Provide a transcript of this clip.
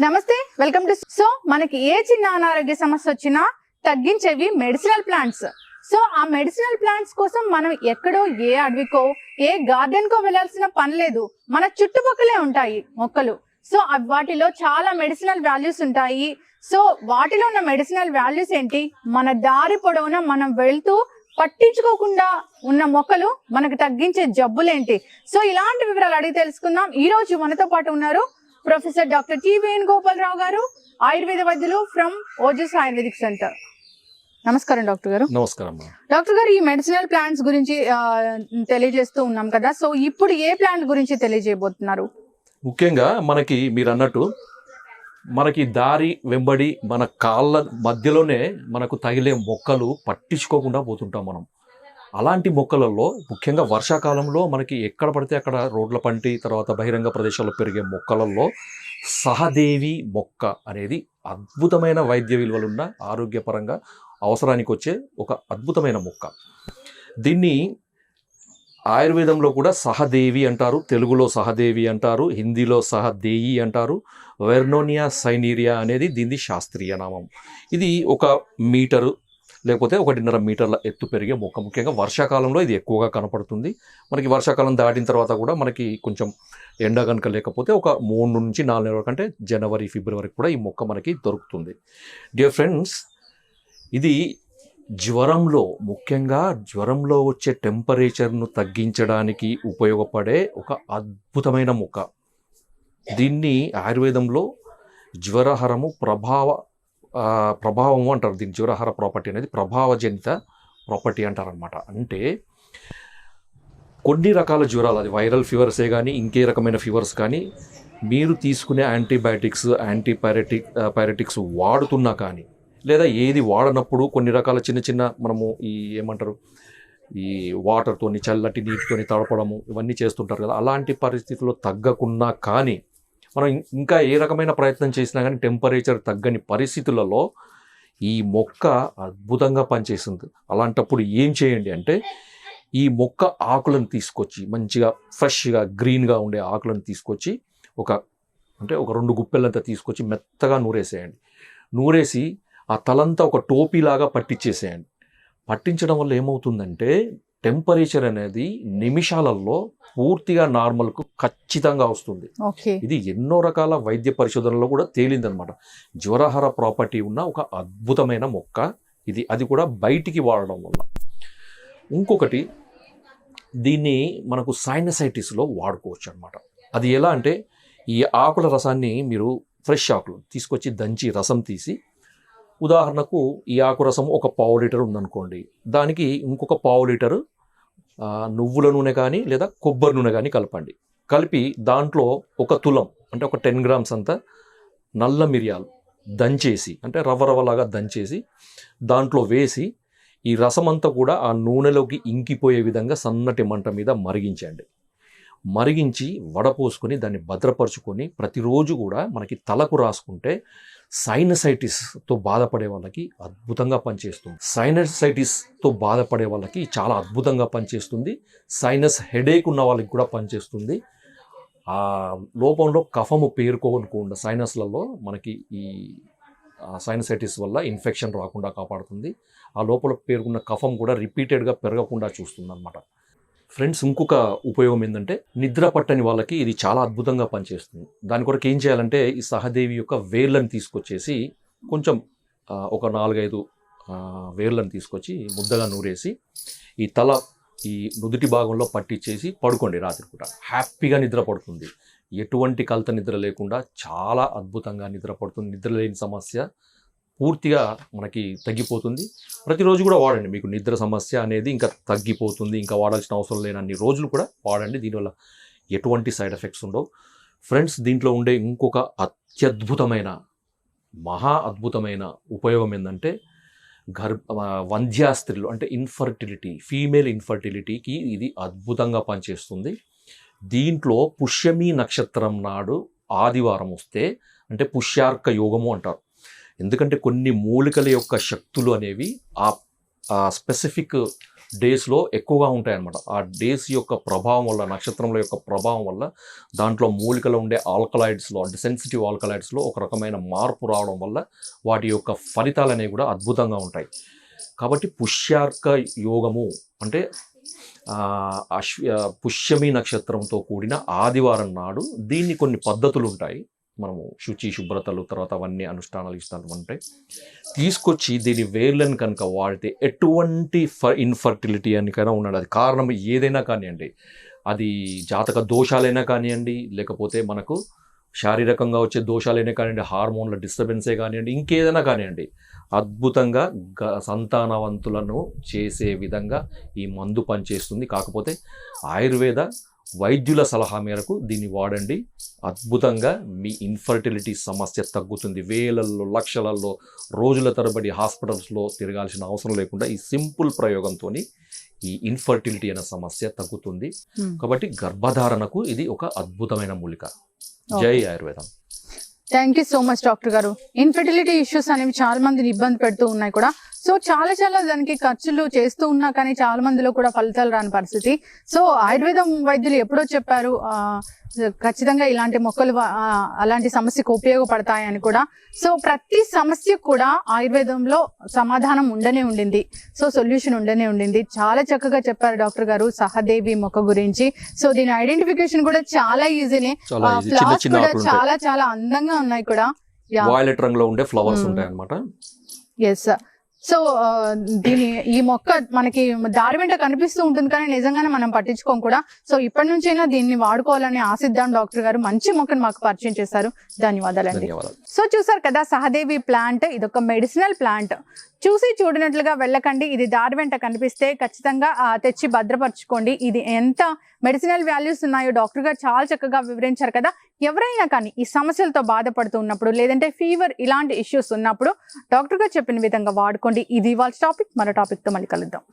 నమస్తే welcome to so మనకి ఏ చిన్న అనారోగ్య సమస్య వచ్చినా తగ్గించేవి మెడిసినల్ ప్లాంట్స్. సో ఆ మెడిసినల్ ప్లాంట్స్ కోసం మనం ఎక్కడో ఏ అడవికో ఏ గార్డెన్ కో వెళ్ళాల్సిన పని లేదు. మన చుట్టుపక్కలే ఉంటాయి మొక్కలు. సో వాటిలో చాలా మెడిసినల్ వాల్యూస్ ఉంటాయి. సో వాటిలో ఉన్న మెడిసినల్ వాల్యూస్ ఏంటి? మన దారి పొడవునా మనం వెళ్తూ పట్టించుకోకుండా ఉన్న మొక్కలు మనకు తగ్గించే జబ్బులేంటి? సో ఇలాంటి వివరాలు అడిగి తెలుసుకుందాం. ఈ రోజు మనతో పాటు ఉన్నారు ప్రొఫెసర్ డాక్టర్ టి వేణుగోపాలరావు గారు ఆయుర్వేద వైద్యులు ఫ్రమ్ ఓజస్ ఆయుర్వేదిక్ సెంటర్. నమస్కారం డాక్టర్ గారు. నమస్కారం. డాక్టర్ గారు ఈ మెడిసినల్ ప్లాంట్స్ గురించి తెలియజేస్తూ ఉన్నాం కదా. సో ఇప్పుడు ఏ ప్లాంట్ గురించి తెలియజేయబోతున్నారు? ముఖ్యంగా మనకి మీరు అన్నట్టు మనకి దారి వెంబడి మన కాళ్ళ మధ్యలోనే మనకు తగిలే మొక్కలు పట్టించుకోకుండా పోతుంటాం మనం. అలాంటి మొక్కలలో ముఖ్యంగా వర్షాకాలంలో మనకి ఎక్కడ పడితే అక్కడ రోడ్ల పంటి తర్వాత బహిరంగ ప్రదేశాల్లో పెరిగే మొక్కలలో సహదేవి మొక్క అనేది అద్భుతమైన వైద్య విలువలున్న ఆరోగ్యపరంగా అవసరానికి వచ్చే ఒక అద్భుతమైన మొక్క. దీన్ని ఆయుర్వేదంలో కూడా సహదేవి అంటారు తెలుగులో సహదేవి అంటారు హిందీలో సహదేయి అంటారు వెర్నోనియా సైనీరియా అనేది దీని శాస్త్రీయ నామం. ఇది ఒక మీటరు లేకపోతే ఒకటిన్నర మీటర్ల ఎత్తు పెరిగే మొక్క. ముఖ్యంగా వర్షాకాలంలో ఇది ఎక్కువగా కనపడుతుంది. మనకి వర్షాకాలం దాటిన తర్వాత కూడా మనకి కొంచెం ఎండ కనుక లేకపోతే ఒక మూడు నుంచి నాలుగు నెలల కంటే జనవరి ఫిబ్రవరి కూడా ఈ మొక్క మనకి దొరుకుతుంది. డియర్ ఫ్రెండ్స్ ఇది జ్వరంలో ముఖ్యంగా జ్వరంలో వచ్చే టెంపరేచర్ను తగ్గించడానికి ఉపయోగపడే ఒక అద్భుతమైన మొక్క. దీన్ని ఆయుర్వేదంలో జ్వరహరము ప్రభావ ప్రభావము అంటారు. దీని జీవరాహార ప్రాపర్టీ అనేది ప్రభావజనిత ప్రాపర్టీ అంటారనమాట అంటే కొన్ని రకాల జ్వరాలు అది వైరల్ ఫీవర్సే కానీ ఇంకే రకమైన ఫీవర్స్ కానీ మీరు తీసుకునే యాంటీబయాటిక్స్ యాంటీపైరటిక్ పైరటిక్స్ వాడుతున్నా కానీ లేదా ఏది వాడనప్పుడు కొన్ని రకాల చిన్న చిన్న మనము ఈ ఏమంటారు ఈ వాటర్తోని చల్లటి నీటితోని తడపడము ఇవన్నీ చేస్తుంటారు కదా. అలాంటి పరిస్థితుల్లో తగ్గకున్నా కానీ మనం ఇంకా ఏ రకమైన ప్రయత్నం చేసినా కానీ టెంపరేచర్ తగ్గని పరిస్థితులలో ఈ మొక్క అద్భుతంగా పనిచేస్తుంది. అలాంటప్పుడు ఏం చేయండి అంటే ఈ మొక్క ఆకులను తీసుకొచ్చి మంచిగా ఫ్రెష్గా గ్రీన్గా ఉండే ఆకులను తీసుకొచ్చి ఒక అంటే ఒక రెండు గుప్పెలంతా తీసుకొచ్చి మెత్తగా నూరేసేయండి. నూరేసి ఆ తలంతా ఒక టోపీలాగా పట్టించేసేయండి పట్టించడం వల్ల ఏమవుతుందంటే టెంపరేచర్ అనేది నిమిషాలలో పూర్తిగా నార్మల్కు ఖచ్చితంగా వస్తుంది. ఇది ఎన్నో రకాల వైద్య పరిశోధనలో కూడా తేలిందనమాట జ్వరహర ప్రాపర్టీ ఉన్న ఒక అద్భుతమైన మొక్క ఇది అది కూడా బయటికి వాడడం వల్ల. ఇంకొకటి దీన్ని మనకు సైనసైటిస్లో వాడుకోవచ్చు అనమాట అది ఎలా అంటే ఈ ఆకుల రసాన్ని మీరు ఫ్రెష్ ఆకులు తీసుకొచ్చి దంచి రసం తీసి ఉదాహరణకు ఈ ఆకు రసం ఒక పావు లీటర్ ఉందనుకోండి. దానికి ఇంకొక పావు లీటరు నువ్వుల నూనె కానీ లేదా కొబ్బరి నూనె కానీ కలపండి. కలిపి దాంట్లో ఒక తులం అంటే ఒక టెన్ గ్రామ్స్ అంతా నల్ల మిరియాలు దంచేసి అంటే రవ్వ రవ్వలాగా దంచేసి దాంట్లో వేసి ఈ రసం అంతా కూడా ఆ నూనెలోకి ఇంకిపోయే విధంగా సన్నటి మంట మీద మరిగించండి. మరిగించి వడపోసుకొని దాన్ని భద్రపరుచుకొని ప్రతిరోజు కూడా మనకి తలకు రాసుకుంటే సైనసైటిస్తో బాధపడే వాళ్ళకి అద్భుతంగా పనిచేస్తుంది. సైనసైటిస్తో బాధపడే వాళ్ళకి చాలా అద్భుతంగా పనిచేస్తుంది. సైనస్ హెడేక్ ఉన్న వాళ్ళకి కూడా పనిచేస్తుంది. ఆ లోపంలో కఫము పేరుకోకుండా సైనస్లలో మనకి ఈ సైనసైటిస్ వల్ల ఇన్ఫెక్షన్ రాకుండా కాపాడుతుంది. ఆ లోపల పేరుకున్న కఫం కూడా రిపీటెడ్గా పెరగకుండా చూస్తుంది అనమాట ఫ్రెండ్స్ ఇంకొక ఉపయోగం ఏంటంటే నిద్ర పట్టని వాళ్ళకి ఇది చాలా అద్భుతంగా పనిచేస్తుంది. దాని కొరకు ఏం చేయాలంటే ఈ సహదేవి యొక్క వేర్లను తీసుకొచ్చేసి కొంచెం ఒక నాలుగైదు వేర్లను తీసుకొచ్చి ముద్దగా నూరేసి ఈ తల ఈ నుదుటి భాగంలో పట్టించేసి పడుకోండి రాత్రి పూట హ్యాపీగా నిద్ర పడుతుంది. ఎటువంటి కలత నిద్ర లేకుండా చాలా అద్భుతంగా నిద్ర పడుతుంది. నిద్ర లేని సమస్య పూర్తిగా మనకి తగ్గిపోతుంది. ప్రతిరోజు కూడా వాడండి. మీకు నిద్ర సమస్య అనేది ఇంకా తగ్గిపోతుంది. ఇంకా వాడాల్సిన అవసరం లేనన్ని రోజులు కూడా వాడండి. దీనివల్ల ఎటువంటి సైడ్ ఎఫెక్ట్స్ ఉండవు. ఫ్రెండ్స్ దీంట్లో ఉండే ఇంకొక అత్యద్భుతమైన మహా అద్భుతమైన ఉపయోగం ఏంటంటే గర్భ వంధ్యాస్త్రీలు అంటే ఇన్ఫర్టిలిటీ ఫీమేల్ ఇన్ఫర్టిలిటీకి ఇది అద్భుతంగా పనిచేస్తుంది. దీంట్లో పుష్యమి నక్షత్రం నాడు ఆదివారం వస్తే అంటే పుష్యార్క యోగము అంటారు. ఎందుకంటే కొన్ని మూలికల యొక్క శక్తులు అనేవి ఆ స్పెసిఫిక్ డేస్లో ఎక్కువగా ఉంటాయన్నమాట. ఆ డేస్ యొక్క ప్రభావం వల్ల నక్షత్రముల యొక్క ప్రభావం వల్ల దాంట్లో మూలికలు ఉండే ఆల్కలాయిడ్స్లో అంటే సెన్సిటివ్ ఆల్కలాయిడ్స్లో ఒక రకమైన మార్పు రావడం వల్ల వాటి యొక్క ఫలితాలు అనేవి కూడా అద్భుతంగా ఉంటాయి. కాబట్టి పుష్యార్క యోగము అంటే అశ్వ పుష్యమి నక్షత్రంతో కూడిన ఆదివారం నాడు దీన్ని కొన్ని పద్ధతులు ఉంటాయి. మనము శుచి శుభ్రతలు తర్వాత అవన్నీ అనుష్ఠానాలు ఇస్తాను ఉంటాయి తీసుకొచ్చి దీని వేర్లను కనుక వాడితే ఎటువంటి ఫ ఇన్ఫర్టిలిటీ అనికైనా కనుక ఉన్నాడు అది కారణం ఏదైనా కానివ్వండి. అది జాతక దోషాలైనా కానివ్వండి లేకపోతే మనకు శారీరకంగా వచ్చే దోషాలైనా కానివ్వండి హార్మోన్ల డిస్టర్బెన్సే కానివ్వండి ఇంకేదైనా కానివ్వండి అద్భుతంగా గ సంతానవంతులను చేసే విధంగా ఈ మందు పనిచేస్తుంది. కాకపోతే ఆయుర్వేద వైద్యుల సలహా మేరకు దీన్ని వాడండి. అద్భుతంగా మీ ఇన్ఫర్టిలిటీ సమస్య తగ్గుతుంది. వేలల్లో లక్షలలో రోజుల తరబడి హాస్పిటల్స్లో తిరగాల్సిన అవసరం లేకుండా ఈ సింపుల్ ప్రయోగంతో ఈ ఇన్ఫర్టిలిటీ అనే సమస్య తగ్గుతుంది. కాబట్టి గర్భధారణకు ఇది ఒక అద్భుతమైన మూలిక. జై ఆయుర్వేదం. Thank you so much doctor garu. Infertility issues అనేవి చాలా మందిని ఇబ్బంది పెడుతూ ఉన్నాయి కూడా. సో చాలా చాలా దానికి ఖర్చులు చేస్తూ ఉన్నా కానీ చాలా మందిలో కూడా ఫలితాలు రాని పరిస్థితి. సో ఆయుర్వేదం వైద్యులు ఎప్పుడో చెప్పారు ఆ, ఖచ్చితంగా ఇలాంటి మొక్కలు అలాంటి సమస్యకు ఉపయోగపడతాయని కూడా. సో ప్రతి సమస్యకు కూడా ఆయుర్వేదంలో సమాధానం ఉండనే ఉండింది. సో సొల్యూషన్ ఉండనే ఉండింది. చాలా చక్కగా చెప్పారు డాక్టర్ గారు సహదేవి మొక్క గురించి. సో దీని ఐడెంటిఫికేషన్ కూడా చాలా ఈజీనే ఫ్లవర్స్ చిన్న కూడా చాలా చాలా అందంగా ఉన్నాయి కూడా. వాయిలెట్ రంగులో ఉండే ఫ్లవర్స్. ఉంటాయి అనమాట ఎస్ సో దీని ఈ మొక్క మనకి దారి వెంట కనిపిస్తూ ఉంటుంది కానీ నిజంగానే మనం పట్టించుకోం కూడా. సో ఇప్పటి నుంచైనా దీన్ని వాడుకోవాలని ఆశిద్దాం డాక్టర్ గారు మంచి మొక్కను మాకు పరిచయం చేశారు. ధన్యవాదాలండి. ధన్యవాదాలు. సో చూసారు కదా సహదేవి ప్లాంట్ ఇది ఒక మెడిసినల్ ప్లాంట్ చూసి చూడనట్లుగా వెళ్ళకండి. ఇది దారి వెంట కనిపిస్తే ఖచ్చితంగా తెచ్చి భద్రపరచుకోండి. ఇది ఎంత మెడిసినల్ వాల్యూస్ ఉన్నాయో డాక్టర్ గారు చాలా చక్కగా వివరించారు కదా. ఎవరైనా కానీ ఈ సమస్యలతో బాధపడుతూ ఉన్నప్పుడు లేదంటే ఫీవర్ ఇలాంటి ఇష్యూస్ ఉన్నప్పుడు డాక్టర్ గారు చెప్పిన విధంగా వాడుకోండి. ఇది వాళ్ళ టాపిక్. మరో టాపిక్తో మళ్ళీ కలుద్దాం.